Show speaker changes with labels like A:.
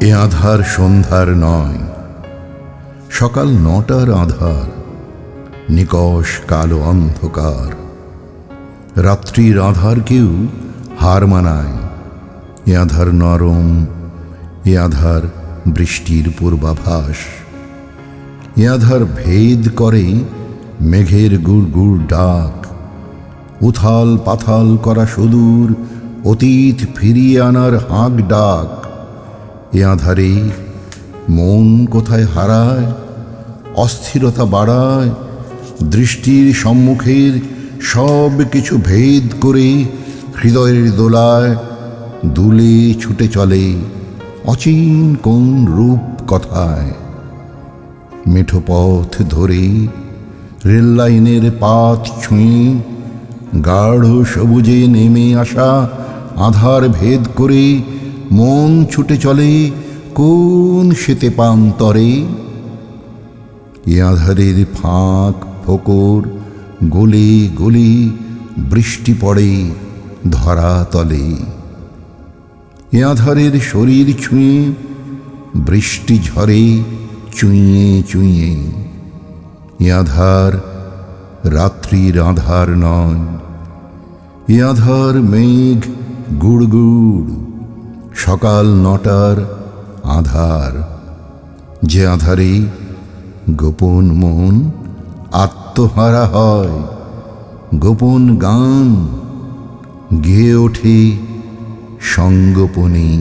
A: এ আধার সন্ধ্যার নয়। সকাল নটার আধার নিকষ কালো অন্ধকার। রাত্রির আধার কেউ হার মানায়। এ আধার নরম, এ আধার বৃষ্টির পূর্বাভাস। এ আধার ভেদ করে মেঘের গুড় গুড় ডাক। উথাল পাথাল করা সুদূর অতীত ফিরিয়ে আনার হাঁক ডাক। এ আধারে মন কোথায় হারায়, অস্থিরতা বাড়ায়, দৃষ্টির সম্মুখের সব কিছু ভেদ করে হৃদয়ের দোলায় দুলে ছুটে চলে অচিন কোন রূপ কথায়। মেঠো পথ ধরে রেললাইনের পাত ছুঁয়ে গাঢ় সবুজে নেমে আসা আধার ভেদ করে মন ছুটে চলে কোন সেতে পান্তরে এ আধারের ফাঁক ফোকর, গলে গলে বৃষ্টি পড়ে ধরা তলে। এ আধারের শরীর ছুঁয়ে বৃষ্টি ঝরে চুইয়ে চুইয়ে। এ আধার রাত্রির আধার নয়, এ আধার মেঘ গুড় গুড়। সকাল নটার আধার। যে আধারে গোপন মন আত্মহারা হয় গোপন গান গেয়ে ওঠে সঙ্গোপনী।